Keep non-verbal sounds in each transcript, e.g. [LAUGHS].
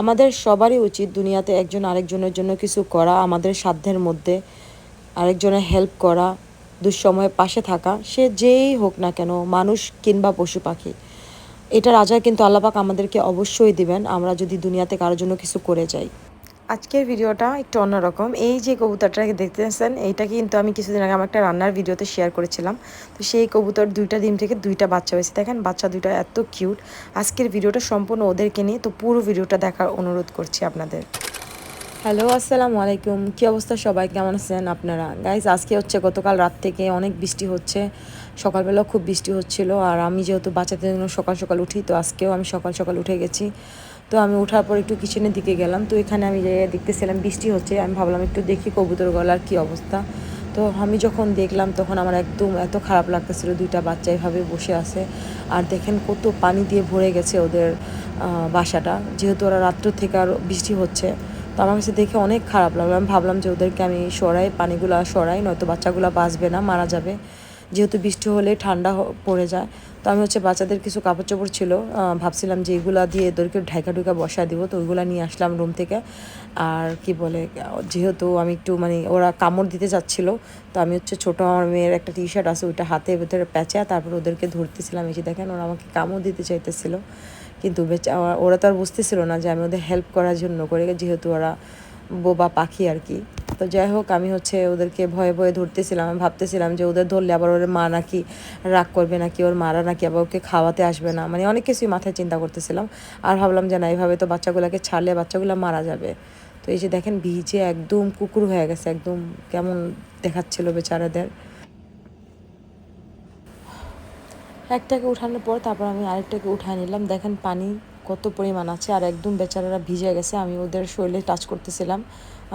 আমাদের সবারই উচিত দুনিয়াতে একজন আরেকজনের জন্য কিছু করা, আমাদের সাধ্যের মধ্যে আরেকজনের হেল্প করা, দুঃসময়ে পাশে থাকা, সে যেই হোক না কেন, মানুষ কিংবা পশু পাখি। এটার রাজা কিন্তু আল্লাপাক আমাদেরকে অবশ্যই দিবেন, আমরা যদি দুনিয়াতে কারোর জন্য কিছু করে যাই। আজকের ভিডিওটা একটু অন্যরকম। এই যে কবুতরটাকে দেখতেছেন, এইটা কিন্তু আমি কিছুদিন আগে আমার একটা রান্নার ভিডিওতে শেয়ার করেছিলাম। তো সেই কবুতর দুইটা ডিম থেকে দুইটা বাচ্চা হয়েছে। দেখেন, বাচ্চা দুইটা এত কিউট আজকের ভিডিওটা সম্পূর্ণ ওদেরকে নিয়ে, তো পুরো ভিডিওটা দেখার অনুরোধ করছি আপনাদের। হ্যালো, আসসালামু আলাইকুম। কী অবস্থা সবাই? কেমন আছেন আপনারা? গাইজ আজকে হচ্ছে গতকাল রাত থেকে অনেক বৃষ্টি হচ্ছে। সকালবেলাও খুব বৃষ্টি হচ্ছিল। আর আমি যেহেতু বাচ্চাদের জন্য সকাল সকাল উঠি, তো আজকেও আমি সকাল সকাল উঠে গেছি। তো আমি ওঠার পর একটু কিচেনের দিকে গেলাম। তো এখানে আমি দেখতেছিলাম বৃষ্টি হচ্ছে, আমি ভাবলাম একটু দেখি কবুতর গলার কী অবস্থা। তো আমি যখন দেখলাম তখন আমার একদম এত খারাপ লাগতেছিল, দুইটা বাচ্চা এভাবে বসে আছে। আর দেখেন কত পানি দিয়ে ভরে গেছে ওদের বাসাটা। যেহেতু ওরা রাত্র থেকে আর বৃষ্টি হচ্ছে, তো আমার কাছে দেখে অনেক খারাপ লাগল। আমি ভাবলাম যে ওদেরকে আমি সরাই, পানিগুলো সরাই, নয়তো বাচ্চাগুলো বাঁচবে না, মারা যাবে। যেহেতু বৃষ্টি হলে ঠান্ডা পড়ে যায়, তো আমি হচ্ছে বাচ্চাদের কিছু কাপড় চোপড় ছিল ভাবছিলাম যে এগুলা দিয়ে এদেরকে ঢাকা ঢুকা বসা দিব, তো ওইগুলো নিয়ে আসলাম রুম থেকে। আর কি বলে, যেহেতু আমি একটু মানে ওরা কামড় দিতে যাচ্ছিল, তো আমি হচ্ছে ছোটো আমার মেয়ের একটা টি শার্ট আছে, ওইটা হাতে ভেতরে প্যাঁচা, তারপর ওদেরকে ধরতেছিলাম এসে দেখেন ওরা আমাকে কামড় দিতে চাইতেছিল। কিন্তু ওরা তো আর বুঝতেছিল না যে আমি ওদের হেল্প করার জন্য করে, যেহেতু ওরা বোবা পাখি আর কি। তো যাই হোক, আমি হচ্ছে ওদেরকে ভয়ে ভয়ে ধরতেছিলাম, আমি ভাবতেছিলাম যে ওদের ধরলে আবার ওর মা নাকি রাগ করবে, নাকি ওর মারা নাকি আবার ওকে খাওয়াতে আসবে না। মানে অনেক কিছুই মাথায় চিন্তা করতেছিলাম। আর ভাবলাম যে না এইভাবে তো বাচ্চাগুলোকে ছাড়লে বাচ্চাগুলো মারা যাবে। তো এই যে দেখেন, ভিজে একদম কুকুর হয়ে গেছে, একদম কেমন দেখাচ্ছিল বেচারাদের। একটাকে উঠানোর পর তারপর আমি আরেকটাকে উঠায় নিলাম। দেখেন পানি কত পরিমাণ আছে আর একদম বেচারারা ভিজে গেছে। আমি ওদের শরীরে টাচ করতেছিলাম।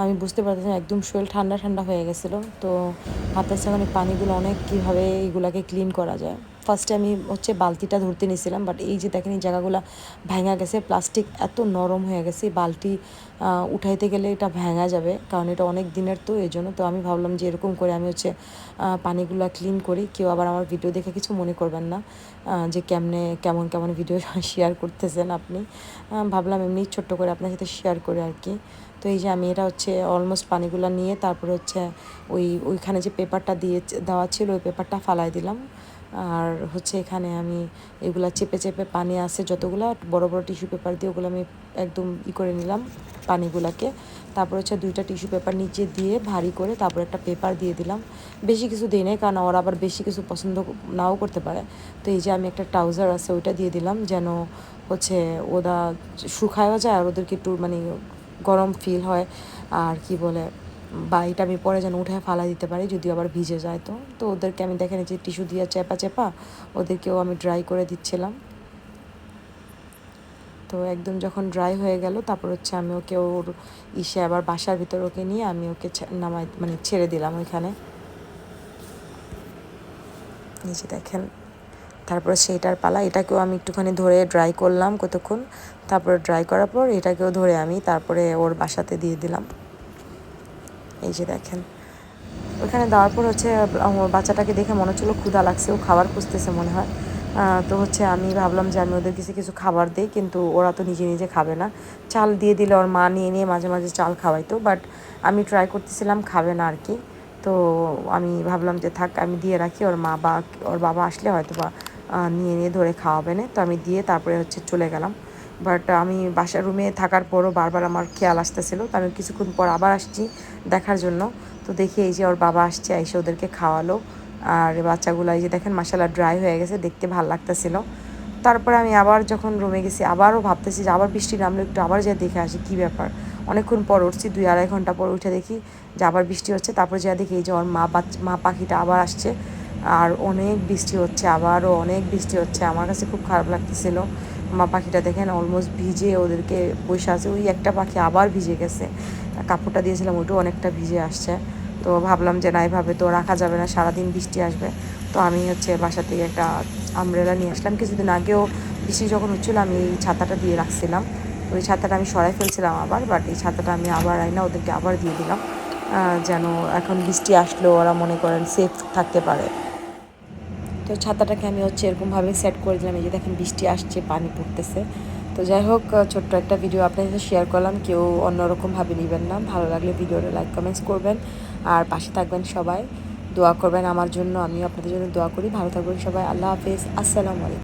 আমি বুঝতে পারতেছিলাম একদম শরীর ঠান্ডা ঠান্ডা হয়ে গেছিল। তো হাতের সামনে পানিগুলো অনেক কীভাবে এইগুলাকে ক্লিন করা যায়। ফার্স্টে আমি হচ্ছে বালতিটা ধরতে নিয়েছিলাম বাট এই যে দেখেন এই জায়গাগুলো ভেঙা গেছে প্লাস্টিক এত নরম হয়ে গেছে বালতি উঠাইতে গেলে এটা ভেঙা যাবে, কারণ এটা অনেক দিনের তো, এই জন্য তো আমি ভাবলাম যে এরকম করে আমি হচ্ছে পানিগুলো ক্লিন করি। কেউ আবার আমার ভিডিও দেখে কিছু মনে করবেন না যে কেমনে, কেমন কেমন ভিডিও শেয়ার [LAUGHS] করতেছেন আপনি। ভাবলাম এমনি ছোট্ট করে আপনার সাথে শেয়ার করে আর কি। তো এই যে আমি এটা হচ্ছে অলমোস্ট পানিগুলো নিয়ে তারপরে হচ্ছে ওই, ওইখানে যে পেপারটা দিয়ে দেওয়া ছিল, ওই পেপারটা ফালাই দিলাম। আর হচ্ছে এখানে আমি এগুলা চেপে চেপে পানি আছে যতগুলো, বড় বড় টিস্যু পেপার দিয়ে ওগুলো আমি একদম ই করে নিলাম পানিগুলাকে। তারপর হচ্ছে দুইটা টিস্যু পেপার নিচে দিয়ে ভারী করে তারপর একটা পেপার দিয়ে দিলাম। বেশি কিছু দিই নাই, কারণ ওরা আবার বেশি কিছু পছন্দ নাও করতে পারে। তো এই যে আমি একটা ট্রাউজার আছে ওইটা দিয়ে দিলাম যেন হচ্ছে ওরা শুকায়ও যায় আর ওদেরকে একটু মানে গরম ফিল হয়। আর কি বলে বা এটা আমি পরে যেন উঠে ফালা দিতে পারি যদি আবার ভিজে যায় তো। তো ওদেরকে আমি দেখেন যে টিস্যু দিয়ে চেপা চেপা, ওদেরকেও আমি ড্রাই করে দিচ্ছিলাম। তো একদম যখন ড্রাই হয়ে গেল, তারপর হচ্ছে আমি ওকে ওর ইসে আবার বাসার ভিতর ওকে নিয়ে আমি ওকে নামাই মানে ছেড়ে দিলাম ওইখানে। নিচে দেখেন, তারপর সেইটার পালা, এটাকেও আমি একটুখানি ধরে ড্রাই করলাম কতক্ষণ, তারপরে ড্রাই করার পর এটাকেও ধরে আমি তারপরে ওর বাসাতে দিয়ে দিলাম। এই যে দেখেন। ওখানে দেওয়ার পর হচ্ছে বাচ্চাটাকে দেখে মনে হচ্ছিল ক্ষুধা লাগছে, ও খাবার খুঁজতেছে মনে হয়। তো হচ্ছে আমি ভাবলাম যে আমি ওদের কিছু কিছু খাবার দিই, কিন্তু ওরা তো নিজে নিজে খাবে না। চাল দিয়ে দিলে ওর মা নিয়ে নিয়ে মাঝে মাঝে চাল খাওয়াইতো বাট আমি ট্রাই করতেছিলাম, খাবে না আর কি তো আমি ভাবলাম যে থাক, আমি দিয়ে রাখি, ওর মা বা, ওর বাবা আসলে হয়তো বা নিয়ে নিয়ে ধরে খাওয়াবে না। তো আমি দিয়ে তারপরে হচ্ছে চলে গেলাম। বাট আমি বাসার রুমে থাকার পরও বারবার আমার খেয়াল আসতেছিলো। তো আমি কিছুক্ষণ পর আবার আসছি দেখার জন্য। তো দেখি এই যে ওর বাবা আসছে, এসে ওদেরকে খাওয়ালো। আর বাচ্চাগুলো, এই যে দেখেন মশালা ড্রাই হয়ে গেছে, দেখতে ভালো লাগতেছিল। তারপরে আমি আবার যখন রুমে গেছি, আবারও ভাবতেছি যে আবার বৃষ্টি নামলো, একটু আবার যা দেখে আসি কী ব্যাপার। অনেকক্ষণ পর উঠছি, দুই আড়াই ঘণ্টা পর উঠে দেখি যে আবার বৃষ্টি হচ্ছে। তারপর যা দেখি এই যে ওর মা বাচ্চা মা পাখিটা আবার আসছে। আর অনেক বৃষ্টি হচ্ছে, আবারও অনেক বৃষ্টি হচ্ছে। আমার কাছে খুব খারাপ লাগতেছিল। মা পাখিটা দেখেন অলমোস্ট ভিজে ওদেরকে বসে আছে। ওই একটা পাখি আবার ভিজে গেছে। কাপড়টা দিয়েছিলাম, ওইটাও অনেকটা ভিজে আসছে। তো ভাবলাম যে না, এভাবে তো রাখা যাবে না, সারাদিন বৃষ্টি আসবে। তো আমি হচ্ছে বাসা থেকে একটা আমব্রেলা নিয়ে আসলাম। কিছুদিন আগেও বৃষ্টি যখন হচ্ছিল, আমি এই ছাতাটা দিয়ে রাখছিলাম। ওই ছাতাটা আমি সরাই ফেলছিলাম আবার বাট এই ছাতাটা আমি আবার আইনা, ওদেরকে আবার দিয়ে দিলাম। যেন এখন বৃষ্টি আসলেও ওরা মনে করেন সেফ থাকতে পারে। তো ছাতাটাকে আমি হচ্ছে এরকমভাবে সেট করে দিলাম। এই যে দেখেন বৃষ্টি আসছে, পানি পড়তেছে। তো যাই হোক ছোট্ট একটা ভিডিও আপনার সাথে শেয়ার করলাম। কেউ অন্যরকমভাবে নেবেন না। ভালো লাগলে ভিডিওটা লাইক কমেন্টস করবেন। আর পাশে থাকবেন সবাই। দোয়া করবেন আমার জন্য। আমিও আপনাদের জন্য দোয়া করি। ভালো থাকবেন সবাই। আল্লাহ হাফিজ। আসসালামু আলাইকুম।